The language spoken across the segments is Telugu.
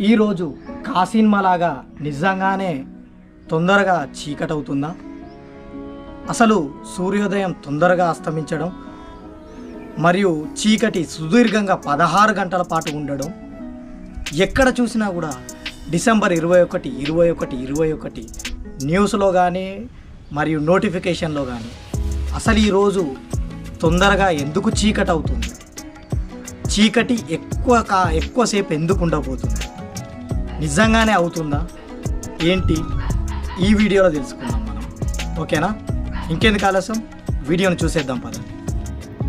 ఈరోజు కాసిన్మలాగా నిజంగానే తొందరగా చీకటవుతుందా? అసలు సూర్యోదయం తొందరగా అస్తమించడం మరియు చీకటి సుదీర్ఘంగా పదహారు గంటల పాటు ఉండడం ఎక్కడ చూసినా కూడా డిసెంబర్ ఇరవై ఒకటి ఇరవై ఒకటి ఇరవై ఒకటి న్యూస్లో కానీ మరియు నోటిఫికేషన్లో కానీ అసలు ఈరోజు తొందరగా ఎందుకు చీకటి అవుతుంది చీకటి ఎక్కువ కా ఎక్కువసేపు ఎందుకు ఉండబోతుంది? నిజంగానే అవుతుందా? ఏంటి? ఈ వీడియోలో తెలుసుకుందాం మనం. ఓకేనా? ఇంకెందుకు ఆలస్యం? వీడియోని చూసేద్దాం పద.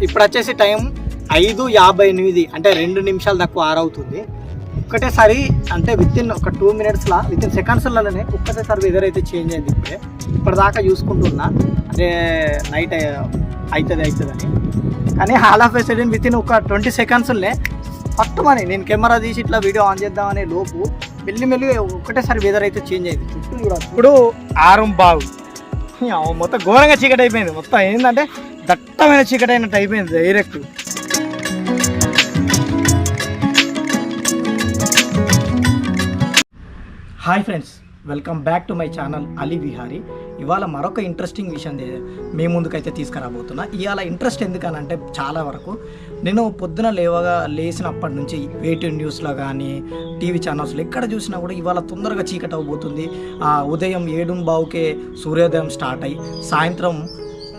ఇప్పుడు వచ్చేసి టైం ఐదు యాభై ఎనిమిది అంటే రెండు నిమిషాలు తక్కువ ఆరవుతుంది. ఒక్కటేసారి అంటే విత్ ఇన్ ఒక టూ మినిట్స్లా విత్ ఇన్ సెకండ్స్లలోనే ఒక్కటేసారి వెదర్ అయితే చేంజ్ అయింది ఇప్పుడే. ఇప్పటిదాకా చూసుకుంటున్నా. అంటే నైట్ అవుతుంది అవుతుందని కానీ all of a sudden within ఒక ట్వంటీ సెకండ్స్లే ఫస్ట్ మనీ నేను కెమెరా తీసి ఇట్లా వీడియో ఆన్ చేద్దామనే లోపు మెల్లి మెల్లి ఒకటేసారి వెదర్ అయితే చేంజ్ అయింది. చుట్టూ చూడొచ్చు ఇప్పుడు ఆరం బాగు. మొత్తం ఘోరంగా చీకటి అయిపోయింది. మొత్తం ఏంటంటే దట్టమైన చీకటి అయినట్టు అయిపోయింది direct hi friends welcome back to my channel Ali Vihari ఇవాళ మరొక ఇంట్రెస్టింగ్ విషయం దే- మీ ముందుకైతే తీసుకురాబోతున్నా. ఇవాళ ఇంట్రెస్ట్ ఎందుకనంటే చాలా వరకు నేను పొద్దున లేవగా లేచినప్పటి నుంచి వేటి న్యూస్లో కానీ టీవీ ఛానల్స్లో ఎక్కడ చూసినా కూడా ఇవాళ తొందరగా చీకటి అవ్వబోతుంది. ఆ ఉదయం ఏడు బావుకే సూర్యోదయం స్టార్ట్ అయ్యి సాయంత్రం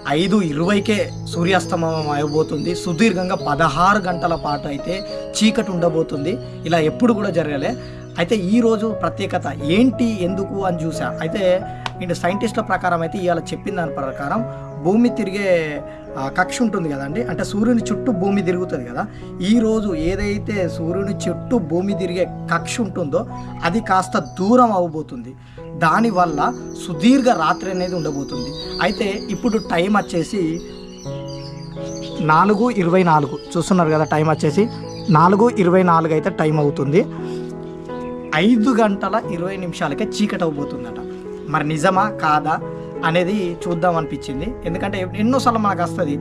ఐదు ఇరవైకే సూర్యాస్తమయం అయిపోతుంది. సుదీర్ఘంగా పదహారు గంటల పాటు అయితే చీకటి ఉండబోతుంది. ఇలా ఎప్పుడు కూడా జరగలే. అయితే ఈరోజు ప్రత్యేకత ఏంటి ఎందుకు అని చూసా. అయితే అండ్ సైంటిస్టుల ప్రకారం అయితే ఇవాళ చెప్పిన దాని ప్రకారం భూమి తిరిగే కక్ష ఉంటుంది కదండి. అంటే సూర్యుని చుట్టూ భూమి తిరుగుతుంది కదా. ఈరోజు ఏదైతే సూర్యుని చుట్టూ భూమి తిరిగే కక్ష ఉంటుందో అది కాస్త దూరం అవబోతుంది దానివల్ల సుదీర్ఘ రాత్రి అనేది ఉండబోతుంది. అయితే ఇప్పుడు టైం వచ్చేసి నాలుగు ఇరవై నాలుగు. చూస్తున్నారు కదా టైం వచ్చేసి నాలుగు ఇరవై నాలుగు అయితే టైం అవుతుంది. ఐదు గంటల ఇరవై నిమిషాలకే చీకటి అవబోతుందట మరి నిజమా? కాదా? అనేది చూద్దాం అనిపించింది. ఎందుకంటే ఎన్నోసార్లు మనకు వస్తుంది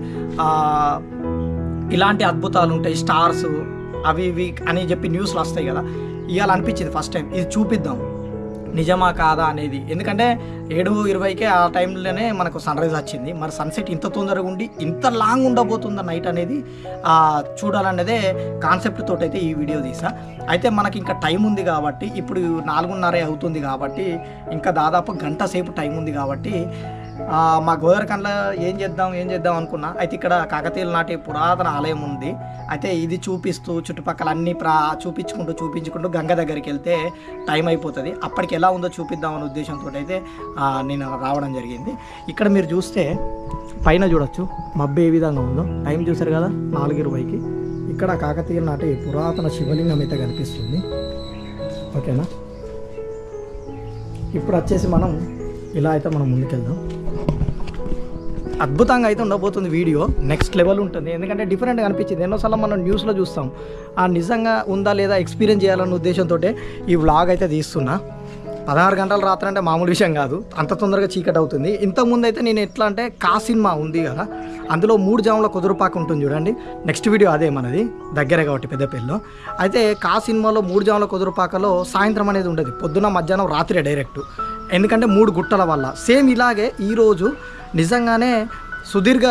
ఇలాంటి అద్భుతాలు ఉంటాయి స్టార్స్ అవి ఇవి అని చెప్పి న్యూస్లు వస్తాయి కదా. ఇవాళ అనిపించింది ఫస్ట్ టైం. ఇది చూపిద్దాం. నిజమా కాదా అనేది. ఎందుకంటే ఏడు ఇరవైకే ఆ టైంలోనే మనకు సన్ రైజ్ వచ్చింది. మరి సన్సెట్ ఇంత తొందరగా ఉండి ఇంత లాంగ్ ఉండబోతుందా నైట్ అనేది చూడాలనేదే కాన్సెప్ట్ తోటి అయితే ఈ వీడియో తీసా. అయితే మనకి ఇంకా టైం ఉంది కాబట్టి ఇప్పుడు నాలుగున్నరే అవుతుంది కాబట్టి ఇంకా దాదాపు గంట సేపు టైం ఉంది కాబట్టి మా గోదరకండ్ల ఏం చేద్దాం ఏం చేద్దాం అనుకున్నా అయితే ఇక్కడ కాకతీయుల నాటి పురాతన ఆలయం ఉంది. అయితే ఇది చూపిస్తూ చుట్టుపక్కల అన్ని ప్రా చూపించుకుంటూ చూపించుకుంటూ గంగ దగ్గరికి వెళ్తే టైం అయిపోతుంది. అప్పటికి ఎలా ఉందో చూపిద్దాం అనే ఉద్దేశంతో అయితే నేను రావడం జరిగింది. ఇక్కడ మీరు చూస్తే పైన చూడొచ్చు మబ్బు ఏ విధంగా ఉందో. టైం చూసారు కదా నాలుగు ఇరవైకి ఇక్కడ కాకతీయుల నాటి పురాతన శివలింగం అయితే కనిపిస్తుంది. ఓకేనా? ఇప్పుడు వచ్చేసి మనం ఇలా అయితే మనం ముందుకెళ్దాం. అద్భుతంగా అయితే ఉండబోతుంది వీడియో. నెక్స్ట్ లెవెల్ ఉంటుంది. ఎందుకంటే డిఫరెంట్గా అనిపించింది. ఎన్నోసార్లు మనం న్యూస్లో చూస్తాం. ఆ నిజంగా ఉందా లేదా ఎక్స్పీరియన్స్ చేయాలన్న ఉద్దేశంతో ఈ వ్లాగ్ అయితే తీస్తున్నా. పదహారు గంటల రాత్రి అంటే మామూలు విషయం కాదు. అంత తొందరగా చీకటి అవుతుంది. ఇంతకుముందు అయితే నేను ఎట్లా అంటే కా సినిమా ఉంది కదా అందులో మూడు జాముల కుదురుపాక ఉంటుంది చూడండి. నెక్స్ట్ వీడియో అదే మనది. దగ్గరే కాబట్టి పెద్దపల్లిలో అయితే కా సినిమాలో మూడు జాముల కుదురుపాకలో సాయంత్రం అనేది ఉండదు. పొద్దున మధ్యాహ్నం రాత్రి డైరెక్ట్ ఎందుకంటే మూడు గుట్టల వల్ల. సేమ్ ఇలాగే ఈరోజు నిజంగానే సుదీర్ఘ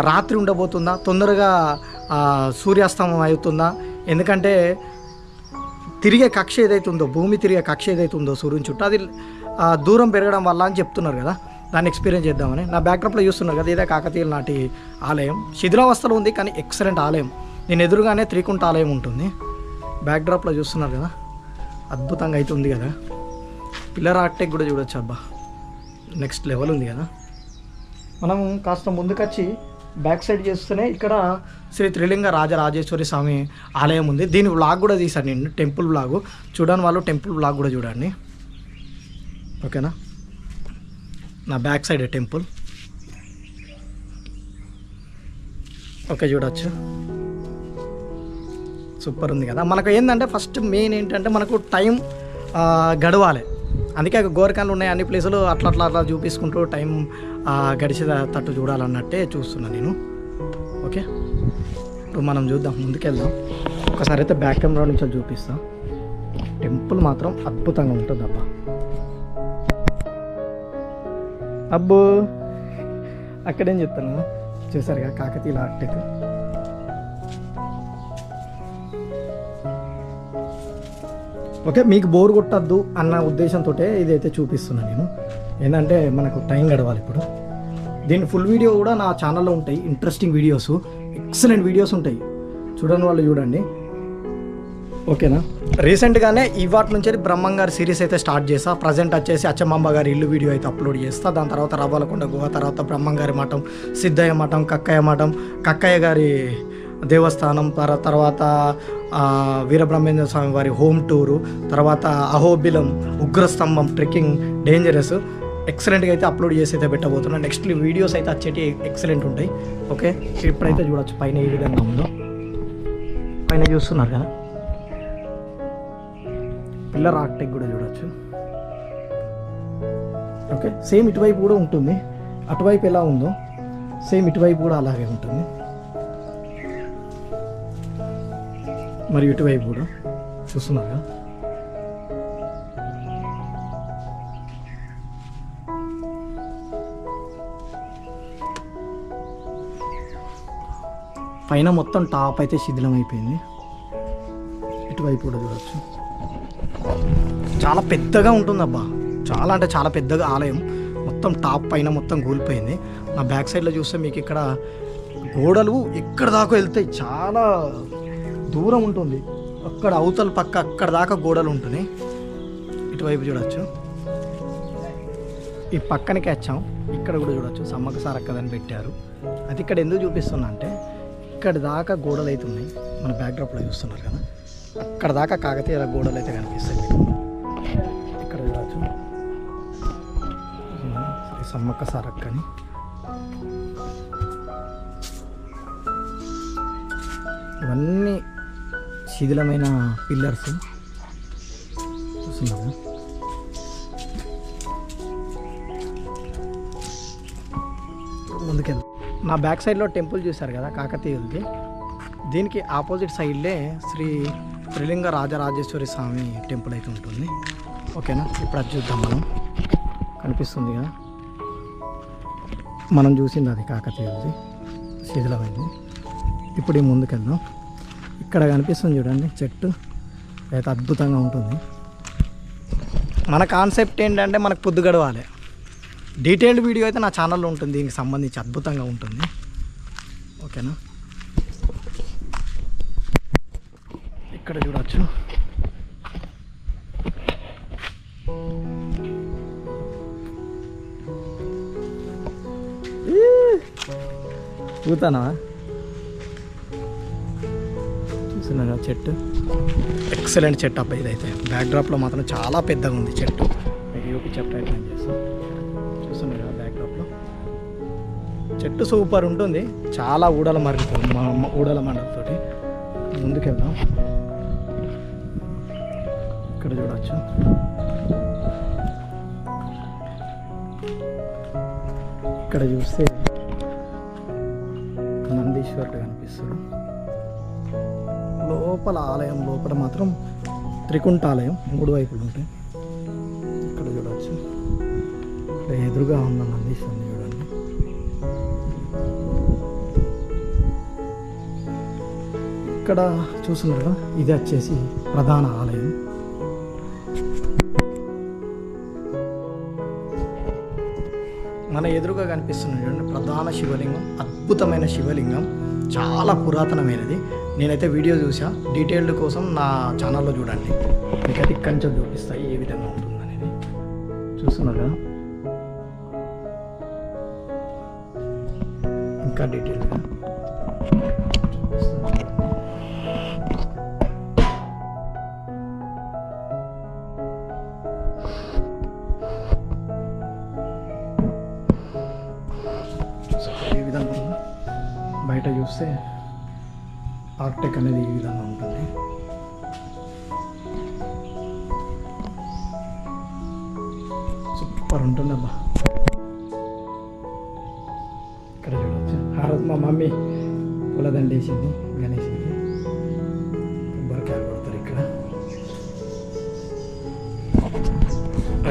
రాత్రి ఉండబోతుందా? తొందరగా సూర్యాస్తమయం సూర్యాస్తమం అవుతుందా? ఎందుకంటే తిరిగే కక్ష ఏదైతే ఉందో భూమి తిరిగే కక్ష ఏదైతే ఉందో సూర్యుని చుట్టూ అది దూరం పెరగడం వల్ల అని చెప్తున్నారు కదా. దాన్ని ఎక్స్పీరియన్స్ చేద్దామని. నా బ్యాక్డ్రాప్లో చూస్తున్నారు కదా ఇదే కాకతీయుల నాటి ఆలయం. శిథిలావస్థలో ఉంది కానీ ఎక్సలెంట్ ఆలయం. నేను ఎదురుగానే త్రికుంట ఆలయం ఉంటుంది. బ్యాక్డ్రాప్లో చూస్తున్నారు కదా అద్భుతంగా అయితే ఉంది కదా. పిల్లర్ ఆర్టెక్ కూడా చూడొచ్చు అబ్బా. నెక్స్ట్ లెవెల్ ఉంది కదా. మనం కాస్త ముందుకొచ్చి బ్యాక్ సైడ్ చేస్తూనే ఇక్కడ శ్రీ త్రిలింగ రాజరాజేశ్వరి స్వామి ఆలయం ఉంది. దీని వ్లాగ్ కూడా తీశాను నేను టెంపుల్ వ్లాగ్ చూడని వాళ్ళు టెంపుల్ వ్లాగ్ కూడా చూడండి. ఓకేనా నా? బ్యాక్ సైడ్ టెంపుల్ ఓకే చూడొచ్చు. సూపర్ ఉంది కదా. మనకు ఏంటంటే ఫస్ట్ మెయిన్ ఏంటంటే మనకు టైం గడవాలి. అందుకే గోరకాలు ఉన్నాయి అన్ని ప్లేసులు అట్లా అట్లా అట్లా చూపించుకుంటూ టైం గడిచే తట్టు చూడాలన్నట్టే చూస్తున్నా నేను. ఓకే? ఇప్పుడు మనం చూద్దాం ముందుకెళ్దాం. ఒకసారి అయితే బ్యాక్ కెమెరా నుంచి చూపిస్తాం. టెంపుల్ మాత్రం అద్భుతంగా ఉంటుంది అబ్బా! అబ్బో అక్కడేం చెప్తాను చూసారుగా కాకతీయుల ఆర్టెక్ ఓకే మీకు బోర్ కొట్టద్దు అన్న ఉద్దేశంతో ఇదైతే చూపిస్తున్నాను నేను. ఏంటంటే మనకు టైం గడవాలి ఇప్పుడు. దీని ఫుల్ వీడియో కూడా నా ఛానల్లో ఉంటాయి ఇంట్రెస్టింగ్ వీడియోస్ ఎక్సలెంట్ వీడియోస్ ఉంటాయి. చూడని వాళ్ళు చూడండి. ఓకేనా? రీసెంట్గానే ఇవాటి నుంచి బ్రహ్మం గారి సిరీస్ అయితే స్టార్ట్ చేసా. ప్రజెంట్ వచ్చేసి అచ్చమ్మ గారి ఇల్లు వీడియో అయితే అప్లోడ్ చేస్తా. దాని తర్వాత రవ్వలకొండ గుహ తర్వాత బ్రహ్మం గారి మఠం సిద్ధయ్య మఠం కక్కయ్య మఠం కక్కయ్య గారి దేవస్థానం తర్వాత తర్వాత వీరబ్రహ్మేంద్ర స్వామి వారి హోమ్ టూరు తర్వాత అహోబిలం ఉగ్రస్తంభం ట్రెక్కింగ్ డేంజరస్. ఎక్సలెంట్గా అయితే అప్లోడ్ చేసి అయితే పెట్టబోతున్నాను నెక్స్ట్ వీడియోస్ అయితే వచ్చేటి ఎక్సలెంట్ ఉంటాయి. ఓకే ఇప్పుడైతే చూడొచ్చు పైన ఏ విధంగా ఉందో. పైన చూస్తున్నారు కదా? పిల్లర్ ఆర్టెక్ కూడా చూడొచ్చు. ఓకే సేమ్ ఇటువైపు కూడా ఉంటుంది. అటువైపు ఎలా ఉందో? సేమ్ ఇటువైపు కూడా అలాగే ఉంటుంది. మరి ఇటువైపు కూడా చూస్తున్నారు పైన మొత్తం టాప్ అయితే శిథిలం అయిపోయింది ఇటువైపు కూడా చూడవచ్చు చాలా పెద్దగా ఉంటుందబ్బా. చాలా అంటే చాలా పెద్దగా ఆలయం. మొత్తం టాప్ పైన మొత్తం కూలిపోయింది. నా బ్యాక్ సైడ్లో చూస్తే మీకు ఇక్కడ గోడలు ఎక్కడ దాకా వెళ్తాయి? చాలా దూరం ఉంటుంది. అక్కడ అవతల పక్క అక్కడ దాకా గోడలు ఉంటున్నాయి. ఇటువైపు చూడొచ్చు. ఈ పక్కనకి వచ్చాం. ఇక్కడ కూడా చూడొచ్చు. సమ్మక సారక్కదని పెట్టారు. అది ఇక్కడ ఎందుకు చూపిస్తున్నా అంటే ఇక్కడ దాకా గోడలు అయితే ఉన్నాయి. మన బ్యాక్డ్రాప్లో చూస్తున్నారు కదా. అక్కడ దాకా కాకతీయ గోడలు అయితే కనిపిస్తాయి. ఇక్కడ చూడొచ్చు. సమ్మక్క సారక్కని ఇవన్నీ శిథిలమైన పిల్లర్స్. చూస్తున్నాము ముందుకెళ్దాం. నా బ్యాక్ సైడ్లో టెంపుల్ చూశారు కదా కాకతీయులది. దీనికి ఆపోజిట్ సైడ్లే శ్రీ త్రిలింగ రాజరాజేశ్వరి స్వామి టెంపుల్ అయితే ఉంటుంది. ఓకేనా? ఇప్పుడు అది చూద్దాం మనం. కనిపిస్తుంది కదా? మనం చూసింది అది కాకతీయులది. శిథిలమైంది. ఇప్పుడు ఈ ముందుకెళ్దాం. ఇక్కడ కనిపిస్తుంది చూడండి చెట్టు. అయితే అద్భుతంగా ఉంటుంది. మన కాన్సెప్ట్ ఏంటంటే మనకు పొద్దు గడవాలి. డీటెయిల్డ్ వీడియో అయితే నా ఛానల్లో ఉంటుంది దీనికి సంబంధించి అద్భుతంగా ఉంటుంది. ఓకేనా? ఇక్కడ చూడవచ్చు చూతానా చూస్తున్నారా చెట్టు? ఎక్సలెంట్ చెట్టు అబ్బాయి ఇదైతే. బ్యాక్ డ్రాప్లో మాత్రం చాలా పెద్దగా ఉంది చెట్టు. మీకు చెట్టు అయితే నేను చేస్తాను చూస్తున్నారు కదా బ్యాక్ డ్రాప్లో చెట్టు సూపర్ ఉంటుంది. చాలా ఊడల మరలుతో ఊడల మండలతోటి ముందుకెళ్దాం. ఇక్కడ చూడవచ్చు ఇక్కడ చూస్తే నందీశ్వరుడు కనిపిస్తాడు లోపల ఆలయం లోపల మాత్రం త్రికుంఠాలయం మూడు వైపులు ఉంటాయి. ఇక్కడ చూడవచ్చు ఇక్కడ ఎదురుగా ఉన్న నందీశ్వరుని చూడండి. ఇక్కడ చూస్తున్నారు ఇది వచ్చేసి ప్రధాన ఆలయం. మన ఎదురుగా కనిపిస్తున్న చూడండి ప్రధాన శివలింగం అద్భుతమైన శివలింగం చాలా పురాతనమైనది. నేనైతే వీడియో చూసా. డీటెయిల్డ్ కోసం నా ఛానల్లో చూడండి. మీకైతే ఇక్కడి నుంచి చూపిస్తాయి ఏ విధంగా ఉంటుంది అనేది చూస్తున్నారు కదా ఇంకా డీటెయిల్గా ఏ విధంగా బయట చూస్తే ఆర్టెక్ అనేది ఈ విధంగా ఉంటుంది. సూపర్ ఉంటుంది ఇక్కడ చూడవచ్చు ఆ రోజు మా మమ్మీ పూలదండ వేసింది గణేష్కి కొబ్బరికాయలు కొడతారు ఇక్కడ.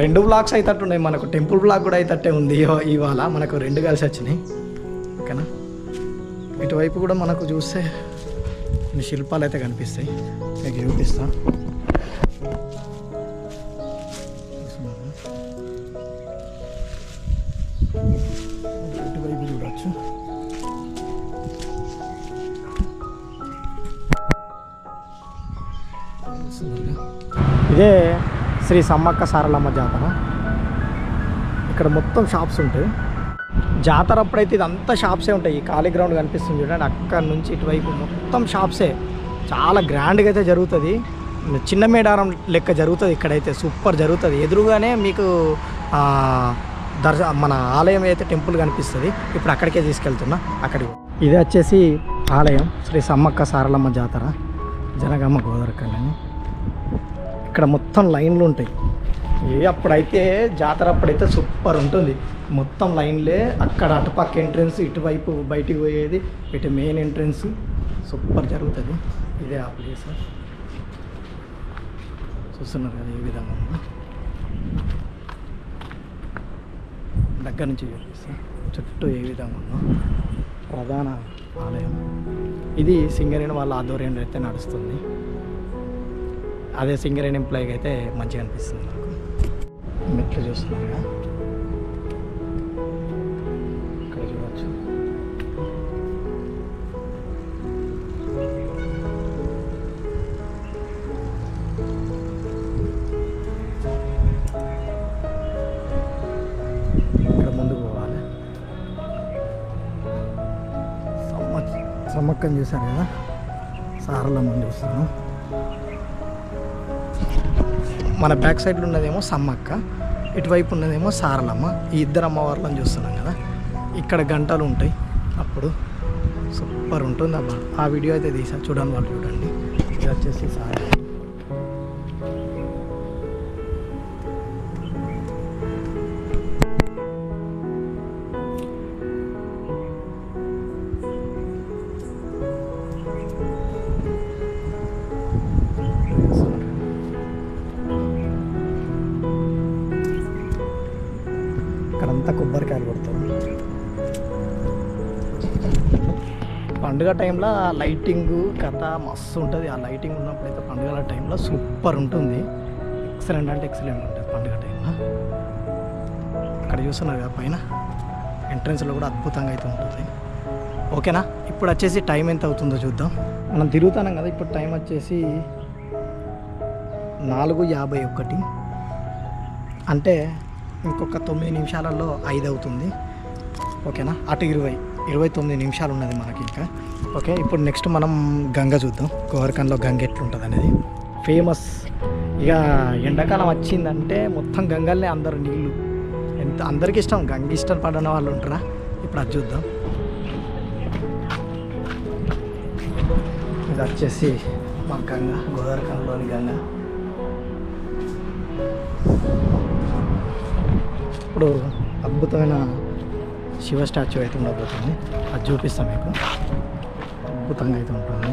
రెండు బ్లాగ్స్ ఉన్నాయి మనకు. టెంపుల్ బ్లాగ్ కూడా అయితే ఉంది. ఇవాళ మనకు రెండు కలిసి వచ్చినాయి. ఓకేనా? ఇటువైపు కూడా మనకు చూస్తే కొన్ని శిల్పాలు అయితే కనిపిస్తాయి. మీకు చూపిస్తా. ఇటువైపు ఇదే శ్రీ సమ్మక్క సారలమ్మ జాతర. ఇక్కడ మొత్తం షాప్స్ ఉంటాయి. జాతర అప్పుడైతే ఇదంతా షాప్సే ఉంటాయి. ఈ ఖాళీ గ్రౌండ్ కనిపిస్తుంది చూడండి. అక్కడ నుంచి ఇటువైపు మొత్తం షాప్సే. చాలా గ్రాండ్గా అయితే జరుగుతుంది. చిన్న మేడారం లెక్క జరుగుతుంది ఇక్కడైతే. సూపర్ జరుగుతుంది. ఎదురుగానే మీకు దర్శ మన ఆలయం అయితే టెంపుల్ కనిపిస్తుంది. ఇప్పుడు అక్కడికే తీసుకెళ్తున్నా. అక్కడికి ఇది వచ్చేసి ఆలయం. శ్రీ సమ్మక్క సారలమ్మ జాతర. జనగామ గోదరకల్లని ఇక్కడ మొత్తం లైన్లు ఉంటాయి. ఏ అప్పుడైతే జాతర అప్పుడైతే సూపర్ ఉంటుంది. మొత్తం లైన్లే అక్కడ అటుపక్క ఎంట్రన్స్ ఇటువైపు బయటికి పోయేది ఇటు మెయిన్ ఎంట్రన్స్. సూపర్ జరుగుతుంది. ఇదే ఆ ప్లేస్ చూస్తున్నారు కదా ఏ విధంగా ఉందో. దగ్గర నుంచి చూపిస్తా చుట్టూ ఏ విధంగా ఉందో. ప్రధాన ఆలయం. ఇది సింగరేణి వాళ్ళ ఆధ్వర్యంలో అయితే నడుస్తుంది. అదే సింగరేణి ఎంప్లాయీకి అయితే మంచిగా అనిపిస్తుంది నాకు. మెట్లు చూస్తున్నాను సమ్మక్కని చూశారు కదా? సారలమ్మని చూస్తాను. మన బ్యాక్ సైడ్లో ఉన్నదేమో సమ్మక్క ఇటువైపు ఉన్నదేమో సారలమ్మ ఈ ఇద్దరు అమ్మవార్లను చూస్తున్నాం కదా? ఇక్కడ గంటలు ఉంటాయి అప్పుడు. సూపర్ ఉంటుంది అబ్బా ఆ వీడియో అయితే తీసా. చూడండి వాళ్ళు చూడండి. ఇది వచ్చేసి సార్ పండుగ టైంలో లైటింగ్ కథ మస్తు ఉంటుంది ఆ లైటింగ్ ఉన్నప్పుడు అయితే పండుగల టైంలో సూపర్ ఉంటుంది. ఎక్సలెంట్ అంటే ఎక్సలెంట్ ఉంటుంది పండుగ టైంలో. అక్కడ చూస్తున్నారు కదా పైన? ఎంట్రన్స్లో కూడా అద్భుతంగా అయితే ఉంటుంది. ఓకేనా? ఇప్పుడు వచ్చేసి టైం ఎంత అవుతుందో చూద్దాం. మనం తిరుగుతున్నాం కదా ఇప్పుడు టైం వచ్చేసి నాలుగు యాభై ఒకటి. అంటే ఇంకొక తొమ్మిది నిమిషాలలో ఐదు అవుతుంది ఓకేనా? అటు ఇరవై. ఇరవై తొమ్మిది నిమిషాలు ఉన్నది మనకి ఇంకా. ఓకే ఇప్పుడు నెక్స్ట్ మనం గంగ చూద్దాం. గోవర్కన్లో గంగ ఎట్లుంటుంది అనేది ఫేమస్ ఇక ఎండాకాలం వచ్చిందంటే మొత్తం గంగల్నే అందరు నీళ్ళు. ఎంత అందరికి ఇష్టం గంగ ఇష్టం పడిన వాళ్ళు ఉంటారా? ఇప్పుడు అది చూద్దాం. ఇది వచ్చేసి మా గంగ గోదావరికంలోని గంగ. ఇప్పుడు అద్భుతమైన శివ స్టాచ్యూ అయితే ఉండబోతుంది. అది చూపిస్తాం మీకు. అద్భుతంగా అయితే ఉంటుంది.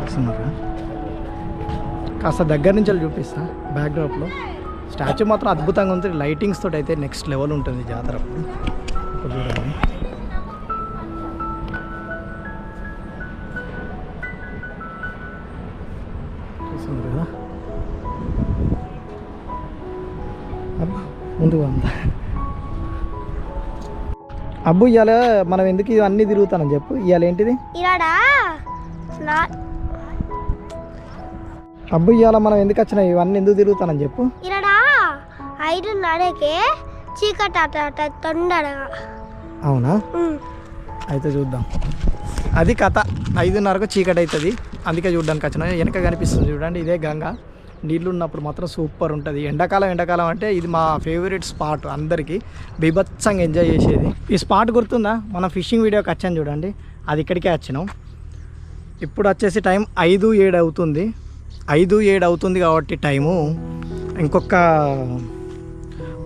చూస్తున్నారా? కాస్త దగ్గర నుంచి వెళ్ళి చూపిస్తా. బ్యాక్డ్రాప్లో స్టాచ్యూ మాత్రం అద్భుతంగా ఉంటుంది లైటింగ్స్ తోటి అయితే నెక్స్ట్ లెవెల్ ఉంటుంది జాతర చూడండి. చూస్తున్నారు? కదా అబ్బు ఇవాళ మనం ఎందుకు ఇవన్నీ తిరుగుతానం చెప్పు. ఇవాళ ఏంటిది? అబ్బు ఇవాళ మనం ఎందుకు వచ్చినాయి ఇవన్నీ ఎందుకు తిరుగుతానని చెప్పు. చీకటి తొందరగా. అవునా. అయితే చూద్దాం. అది కథ. ఐదున్నరకు చీకటి అవుతుంది అందుకే చూడడానికి వచ్చిన. వెనక కనిపిస్తుంది చూడండి ఇదే గంగ. నీళ్ళు ఉన్నప్పుడు మాత్రం సూపర్ ఉంటుంది. ఎండాకాలం ఎండాకాలం అంటే ఇది మా ఫేవరెట్ స్పాట్ అందరికీ. బీభత్సంగా ఎంజాయ్ చేసేది. ఈ స్పాట్ గుర్తుందా? మనం ఫిషింగ్ వీడియోకి వచ్చాను చూడండి. అది ఇక్కడికే వచ్చినాం. ఇప్పుడు వచ్చేసి టైం ఐదు ఏడు అవుతుంది. ఐదు ఏడు అవుతుంది కాబట్టి టైము ఇంకొక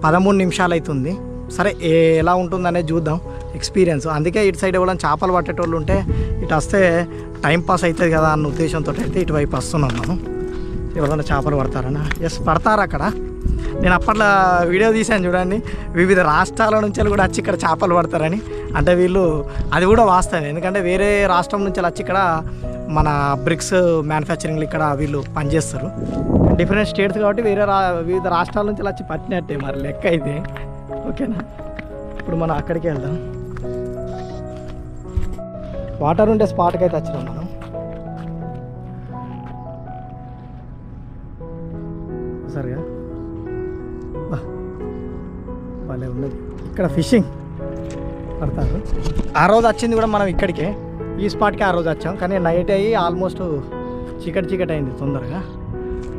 పదమూడు నిమిషాలు అవుతుంది సరే ఎలా ఉంటుందనేది చూద్దాం. ఎక్స్పీరియన్స్ అందుకే ఇటు సైడ్ ఇవ్వడం చేపలు పట్టేటోళ్ళు ఉంటే ఇటు వస్తే టైం పాస్ అవుతుంది కదా అన్న ఉద్దేశంతో అయితే ఇటువైపు వస్తున్నాం మనం. ఎవరైనా చేపలు పడతారనా? ఎస్ పడతారు అక్కడ. నేను అప్పట్లో వీడియో తీశాను చూడండి. వివిధ రాష్ట్రాల నుంచి కూడా వచ్చి ఇక్కడ చేపలు పడతారని. అంటే వీళ్ళు అది కూడా వాస్తవం. ఎందుకంటే వేరే రాష్ట్రం నుంచి వచ్చి ఇక్కడ మన బ్రిక్స్ మ్యానుఫ్యాక్చరింగ్లు ఇక్కడ వీళ్ళు పనిచేస్తారు. డిఫరెంట్ స్టేట్స్ కాబట్టి వేరే రా వివిధ రాష్ట్రాల నుంచి వచ్చి పట్టినట్టే మరి లెక్క అయితే. ఓకేనా? ఇప్పుడు మనం అక్కడికి వెళ్దాం. వాటర్ ఉండే స్పాట్కి అయితే వచ్చినాం మనం. సరిగా వాళ్ళే ఉన్నది. ఇక్కడ ఫిషింగ్ పడతారు. ఆ రోజు వచ్చింది కూడా మనం ఇక్కడికే. ఈ స్పాట్కి ఆ రోజు వచ్చాం. కానీ నైట్ అయ్యి ఆల్మోస్ట్ చీకటి చీకటి అయింది తొందరగా.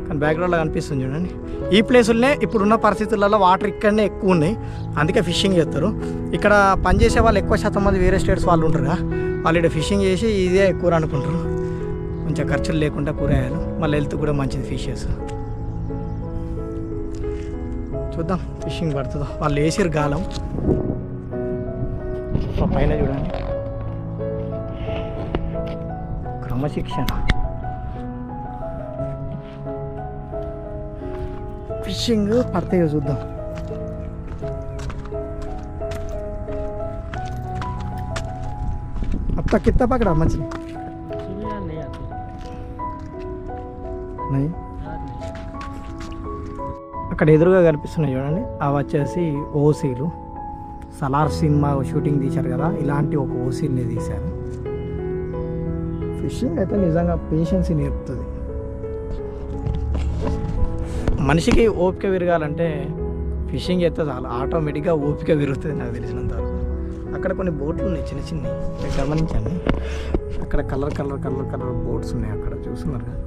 కానీ బ్యాక్గ్రౌండ్లో కనిపిస్తుంది చూడండి. ఈ ప్లేసులనే ఇప్పుడున్న పరిస్థితులలో వాటర్ ఇక్కడనే ఎక్కువ ఉన్నాయి. అందుకే ఫిషింగ్ చేస్తారు. ఇక్కడ పనిచేసే వాళ్ళు ఎక్కువ శాతం మంది వేరే స్టేట్స్ వాళ్ళు ఉంటారుగా. వాళ్ళు ఇక్కడ ఫిషింగ్ చేసి ఇదే ఎక్కువ అనుకుంటారు. కొంచెం ఖర్చులు లేకుండా కూరగాయలు. మళ్ళీ హెల్త్ కూడా మంచిది ఫిషెస్. చూద్దాం. ఫిషింగ్ పడుతుందో? వాళ్ళు వేసారు గాలం. పైన చూడండి. క్రమశిక్షణ. ఫిషింగ్ పడతాయో చూద్దాం. అత్త కిత్త పక్కడ మంచిది. అక్కడ ఎదురుగా కనిపిస్తున్నాయి చూడండి. అవి వచ్చేసి ఓసీలు. సలార్ సినిమా షూటింగ్ తీశారు కదా ఇలాంటి ఒక ఓసీల్ని తీశారు. ఫిషింగ్ అయితే నిజంగా పేషెన్స్ నేర్పుతుంది. మనిషికి ఓపిక విరగాలంటే ఫిషింగ్ అయితే చాలా. ఆటోమేటిక్గా ఓపిక విరుగుతుంది నాకు తెలిసినంత వరకు. అక్కడ కొన్ని బోట్లు ఉన్నాయి చిన్న చిన్నవి. గమనించండి. అక్కడ colour colour colour colour boats ఉన్నాయి అక్కడ చూస్తున్నారు కదా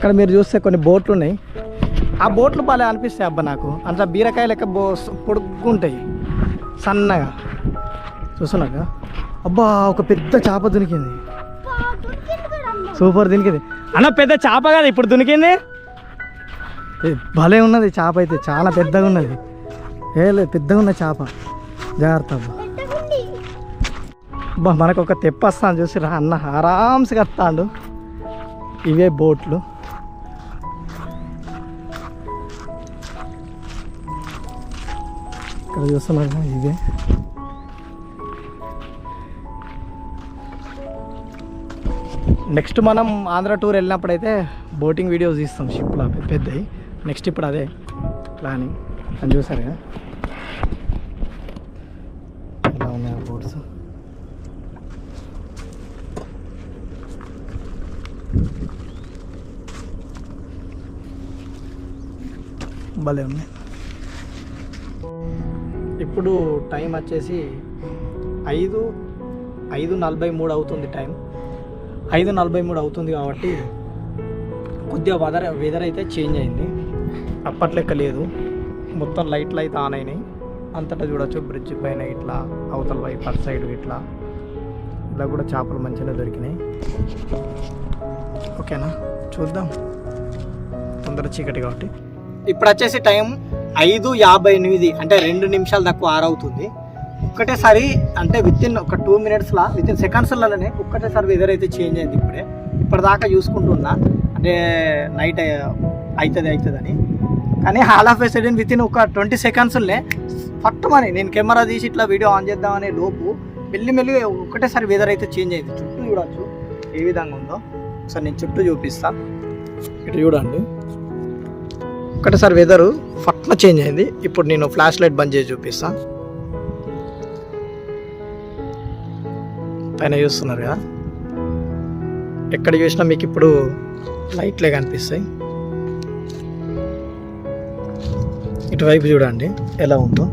అక్కడ మీరు చూస్తే కొన్ని బోట్లు ఉన్నాయి. ఆ బోట్లు బాగా అనిపిస్తాయి అబ్బా నాకు. అంత బీరకాయ లెక్క బో పొడుగుంటాయి సన్నగా. చూస్తున్నాగా అబ్బా ఒక పెద్ద చేప దునికింది. సూపర్ దునికింది. అన్న పెద్ద చేప కదా ఇప్పుడు దునికింది. భలే ఉన్నది చేప అయితే. చాలా పెద్దగా ఉన్నది. ఏ లేదు పెద్దగా ఉన్న చేప. జాగ్రత్త అబ్బా. అబ్బా మనకు ఒక తెప్పస్తాను చూసి రా అన్న ఆరామ్స్గా వస్తాడు. ఇవే బోట్లు. ఇక్కడ చూస్తున్నారు కదా, ఇవే నెక్స్ట్ మనం ఆంధ్ర టూర్ వెళ్ళినప్పుడైతే బోటింగ్ వీడియోస్ తీస్తాం షిప్లో పెద్దవి నెక్స్ట్ ఇప్పుడు అదే ప్లానింగ్ అని చూసారు కదా? ఎలా ఉన్నాయి ఆ బోట్స్ భలే ఉన్నాయి. ఇప్పుడు టైం వచ్చేసి ఐదు ఐదు నలభై మూడు అవుతుంది టైం. ఐదు నలభై మూడు అవుతుంది కాబట్టి కొద్దిగా వెదర్ వెదర్ అయితే చేంజ్ అయింది. అప్పట్లెక్క లేదు. మొత్తం లైట్లు అయితే ఆన్ అయినాయి. అంతటా చూడొచ్చు బ్రిడ్జ్ పైన ఇట్లా అవతల వైపు అటు సైడ్ ఇట్లా. ఇలా కూడా చేపలు మంచిగా దొరికినాయి. ఓకేనా? చూద్దాం. తొందర చీకటి కాబట్టి. ఇప్పుడు వచ్చేసి టైం ఐదు యాభై ఎనిమిది అంటే రెండు నిమిషాలు తక్కువ ఆరవుతుంది ఒక్కటేసారి అంటే విత్ ఇన్ ఒక టూ మినిట్స్లా విత్ ఇన్ సెకండ్స్లలోనే ఒక్కటేసారి వెదర్ అయితే చేంజ్ అయింది ఇప్పుడే. ఇప్పటిదాకా చూసుకుంటున్నా. అంటే నైట్ అవుతుంది అవుతుందని కానీ all of sudden with in ఒక ట్వంటీ సెకండ్స్లే పట్టుమని నేను కెమెరా తీసి ఇట్లా వీడియో ఆన్ చేద్దామనే లోపు మెల్లి మెల్లి ఒకటేసారి వెదర్ అయితే చేంజ్ అయింది. చుట్టూ చూడొచ్చు ఏ విధంగా ఉందో. ఒకసారి నేను చుట్టూ చూపిస్తాను ఇటు చూడండి. ఒకటేసారి వెదరు ఫట్న చేంజ్ అయింది. ఇప్పుడు నేను ఫ్లాష్ లైట్ బంద్ చేసి చూపిస్తా. పైన చూస్తున్నారు కదా. ఎక్కడ చూసినా మీకు ఇప్పుడు లైట్లే కనిపిస్తాయి. ఇటువైపు చూడండి ఎలా ఉందో.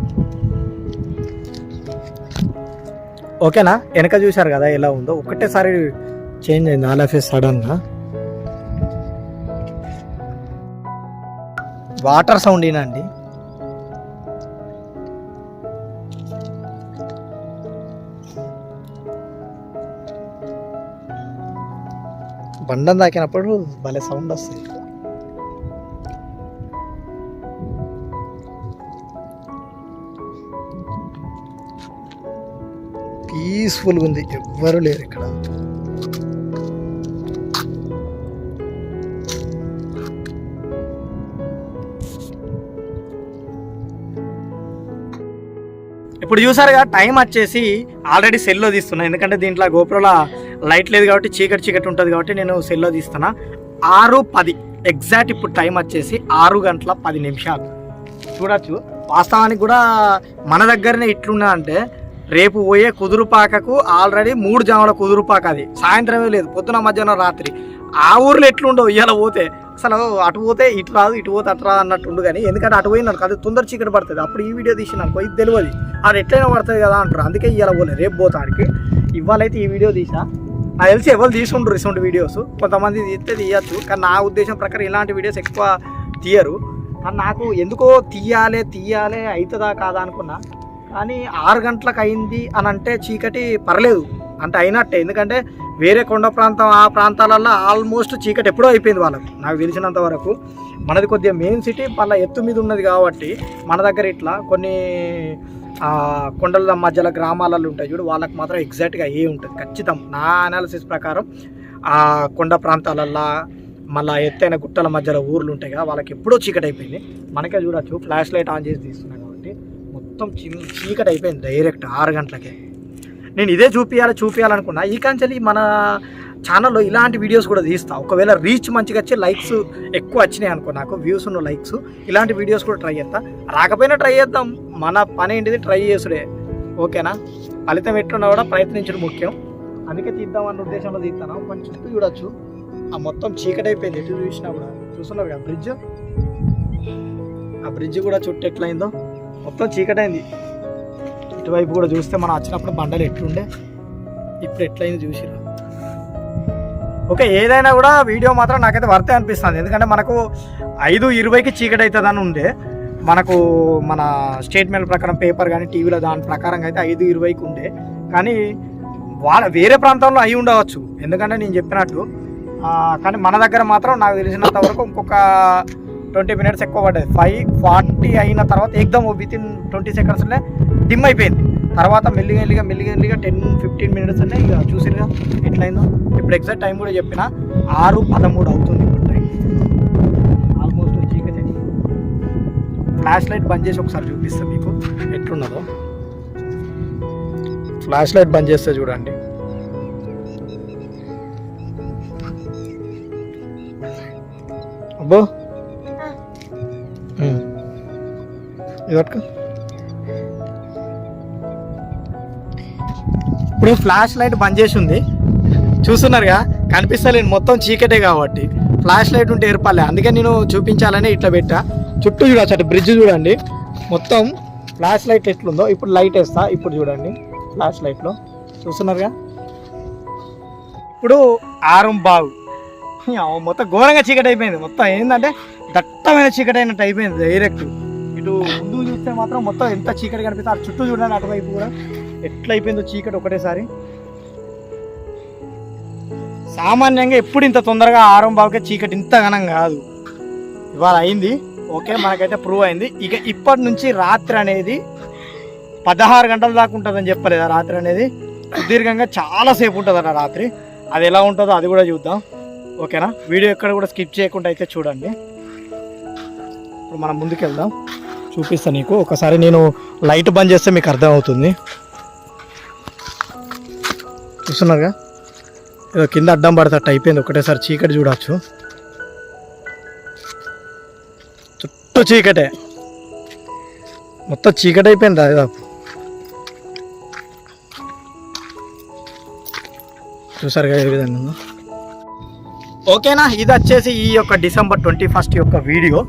ఓకేనా? వెనక చూశారు కదా ఎలా ఉందో. ఒకటేసారి చేంజ్ అయింది ఆల్ ఆఫ్ ఏ సడన్గా వాటర్ సౌండ్ ఏనండి బండం తాకినప్పుడు భలే సౌండ్ వస్తుంది పీస్ఫుల్గా ఉంది. ఎవ్వరు లేరు ఇక్కడ. ఇప్పుడు చూసారుగా టైం వచ్చేసి ఆల్రెడీ సెల్లో తీస్తున్నా. ఎందుకంటే దీంట్లో గోప్రోలో లైట్ లేదు కాబట్టి చీకటి చీకటి ఉంటుంది కాబట్టి నేను సెల్లో తీస్తున్నా. ఆరు పది. ఎగ్జాక్ట్ ఇప్పుడు టైం వచ్చేసి ఆరు గంటల పది నిమిషాలు. చూడొచ్చు. వాస్తవానికి కూడా మన దగ్గరనే ఇట్లున్నా అంటే రేపు పోయే కుదురుపాకకు ఆల్రెడీ మూడు జాముల కుదురుపాక అది. సాయంత్రమే లేదు పొద్దున మధ్యాహ్నం రాత్రి. ఆ ఊర్లో ఎట్లుండవు? ఇవాళ పోతే అసలు అటు పోతే ఇటు రాదు ఇటు పోతే అటు రాదు అన్నట్టుండు కానీ ఎందుకంటే అటు పోయినాను అది తొందర చీకటి పడుతుంది. అప్పుడు ఈ వీడియో తీసినానుకో ఇది తెలియదు. అది ఎట్లయినా పడుతుంది కదా అంటారు. అందుకే ఇవాళ పోలే రేపు పోతాడికి ఇవాళైతే ఈ వీడియో తీసా. నాకు తెలిసి ఎవరు తీసుకుంటారు రీసెంట్ వీడియోస్ కొంతమంది తీస్తే తీయచ్చు కానీ నా ఉద్దేశం ప్రకారం ఇలాంటి వీడియోస్ ఎక్కువ తీయరు. కానీ నాకు ఎందుకో తీయాలి తీయాలి అవుతుందా కాదా అనుకున్నా. కానీ ఆరు గంటలకు అయింది అని అంటే చీకటి పర్లేదు. అంటే అయినట్టే. ఎందుకంటే వేరే కొండ ప్రాంతం ఆ ప్రాంతాలలో ఆల్మోస్ట్ చీకటి ఎప్పుడో అయిపోయింది వాళ్ళకు. నాకు తెలిసినంత వరకు మనది కొద్దిగా మెయిన్ సిటీ మళ్ళీ ఎత్తు మీద ఉన్నది కాబట్టి మన దగ్గర ఇట్లా కొన్ని కొండల మధ్యలో గ్రామాలలో ఉంటాయి చూడు వాళ్ళకి మాత్రం ఎగ్జాక్ట్గా ఏ ఉంటుంది. ఖచ్చితం నా అనాలిసిస్ ప్రకారం ఆ కొండ ప్రాంతాలల్లో మళ్ళీ ఎత్తైన గుట్టల మధ్యలో ఊర్లు ఉంటాయి కదా వాళ్ళకి ఎప్పుడో చీకటి అయిపోయింది. మనకే చూడొచ్చు ఫ్లాష్ లైట్ ఆన్ చేసి తీస్తున్నాం కాబట్టి మొత్తం చీకటి అయిపోయింది డైరెక్ట్ ఆరు గంటలకే. నేను ఇదే చూపించాలి చూపించాలనుకున్నా ఈ కాంచెలి మన ఛానల్లో ఇలాంటి వీడియోస్ కూడా తీస్తా. ఒకవేళ రీచ్ మంచిగా వచ్చి లైక్స్ ఎక్కువ వచ్చినాయి అనుకో నాకు వ్యూస్ ఉన్న లైక్స్ ఇలాంటి వీడియోస్ కూడా ట్రై చేస్తా. రాకపోయినా ట్రై చేద్దాం. మన పని ఏంటిది? ట్రై చేసుడే. ఓకేనా? ఫలితం ఎట్లున్నా కూడా ప్రయత్నించడం ముఖ్యం. అందుకే తీద్దాం అన్న ఉద్దేశంలో తీస్తాను. కొంచెం చుట్టూ చూడొచ్చు. ఆ మొత్తం చీకటి అయిపోయింది. ఎటు చూసినా కూడా. చూస్తున్నారు కదా బ్రిడ్జ్ ఆ బ్రిడ్జ్ కూడా చుట్టూ ఎట్లయిందో? మొత్తం చీకటైంది. అయింది ఇటువైపు కూడా చూస్తే మనం వచ్చినప్పుడు బండలు ఎట్లుండే? ఇప్పుడు ఎట్లయింది చూసిరా ఓకే ఏదైనా కూడా వీడియో మాత్రం నాకైతే వర్తే అనిపిస్తుంది. ఎందుకంటే మనకు ఐదు ఇరవైకి చీకటి అవుతుందని ఉండే. మనకు మన స్టేట్మెంట్ ప్రకారం పేపర్ కానీ టీవీలో దాని ప్రకారం అయితే ఐదు ఇరవైకి ఉండే. కానీ వాళ్ళ వేరే ప్రాంతంలో అయి ఉండవచ్చు. ఎందుకంటే నేను చెప్పినట్టు కానీ మన దగ్గర మాత్రం నాకు తెలిసినంత వరకు ఇంకొక ట్వంటీ మినిట్స్ ఎక్కువ పడ్డది. ఫైవ్ ఫార్టీ అయిన తర్వాత ఎగ్దమ్ విత్ ఇన్ ట్వంటీ సెకండ్స్లోనే డిమ్ అయిపోయింది. తర్వాత మెల్లిగా మెల్లిగా మెల్లిగా మెల్లిగా టెన్ ఫిఫ్టీన్ మినిట్స్ అనే ఇక చూసిరుగా ఎట్లయిందో. ఇప్పుడు ఎగ్జాక్ట్ టైం కూడా చెప్పిన ఆరు పదమూడు అవుతుంది ఇప్పుడు టైం ఆల్మోస్ట్ చీకటి ఫ్లాష్ లైట్ బంద్ చేసి ఒకసారి చూపిస్తాను మీకు ఎట్లున్నదో. ఫ్లాష్ లైట్ బంద్ చేస్తే చూడండి. అబ్బో! ఇప్పుడు ఫ్లాష్ లైట్ బంద్ చేసి ఉంది చూస్తున్నారుగా కనిపిస్తలేదు మొత్తం చీకటే కాబట్టి. ఫ్లాష్ లైట్ ఉంటే ఏర్పాలే అందుకే నేను చూపించాలని ఇట్లా పెట్టా. చుట్టూ చూడచ్చు అటు బ్రిడ్జ్ చూడండి. మొత్తం ఫ్లాష్ లైట్ ఎట్లుందో ఇప్పుడు లైట్ వేస్తా ఇప్పుడు చూడండి. ఫ్లాష్ లైట్లో. చూస్తున్నారుగా? ఇప్పుడు ఆరం బాగు మొత్తం ఘోరంగా చీకటి అయిపోయింది మొత్తం ఏంటంటే దట్టమైన చీకటి అయినట్టు అయిపోయింది డైరెక్ట్ ఇటు ముందు చూస్తే మాత్రం మొత్తం ఎంత చీకటి కనిపిస్తుంది అటు చుట్టూ చూడండి అటువైపు కూడా. ఎట్లా అయిపోయిందో చీకటి ఒకటేసారి. సామాన్యంగా ఎప్పుడు ఇంత తొందరగా ఆరం బాబుకే చీకటి ఇంత ఘనం కాదు. ఇవాళ అయింది. ఓకే మనకైతే ప్రూవ్ అయింది. ఇక ఇప్పటి నుంచి రాత్రి అనేది పదహారు గంటల దాకా ఉంటుందని చెప్పలేదా రాత్రి అనేది? సుదీర్ఘంగా చాలాసేపు ఉంటుందన్న రాత్రి. అది ఎలా ఉంటుందో అది కూడా చూద్దాం. ఓకేనా? వీడియో ఎక్కడ కూడా స్కిప్ చేయకుండా అయితే చూడండి. ఇప్పుడు మనం ముందుకెళ్దాం. చూపిస్తాను నీకు. ఒకసారి నేను లైట్ బంద్ చేస్తే మీకు అర్థమవుతుంది. చూస్తున్నారుగా? ఏదో కింద అడ్డం పడతట్టు అయిపోయింది. ఒకటేసారి చీకటి చూడవచ్చు చుట్టూ చీకటే. మొత్తం చీకటి అయిపోయింది దాదాపు చూసారుగా ఏ విధంగా ఉందో? ఓకేనా? ఇది వచ్చేసి ఈ యొక్క డిసెంబర్ ట్వంటీ ఫస్ట్ యొక్క వీడియో.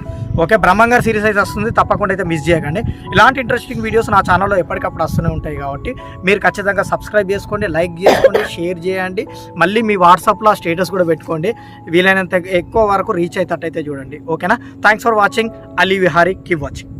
ఓకే బ్రహ్మంగారు సిరీస్ అయితే వస్తుంది. తప్పకుండా అయితే మిస్ చేయకండి. ఇలాంటి ఇంట్రెస్టింగ్ వీడియోస్ నా ఛానల్లో ఎప్పటికప్పుడు వస్తూనే ఉంటాయి కాబట్టి మీరు ఖచ్చితంగా సబ్స్క్రైబ్ చేసుకోండి లైక్ చేసుకోండి షేర్ చేయండి. మళ్ళీ మీ వాట్సాప్లో స్టేటస్ కూడా పెట్టుకోండి. వీలైనంత ఎక్కువ వరకు రీచ్ అయ్యేటట్టయితే చూడండి. ఓకేనా? Thanks for watching Ali Vihari keep watching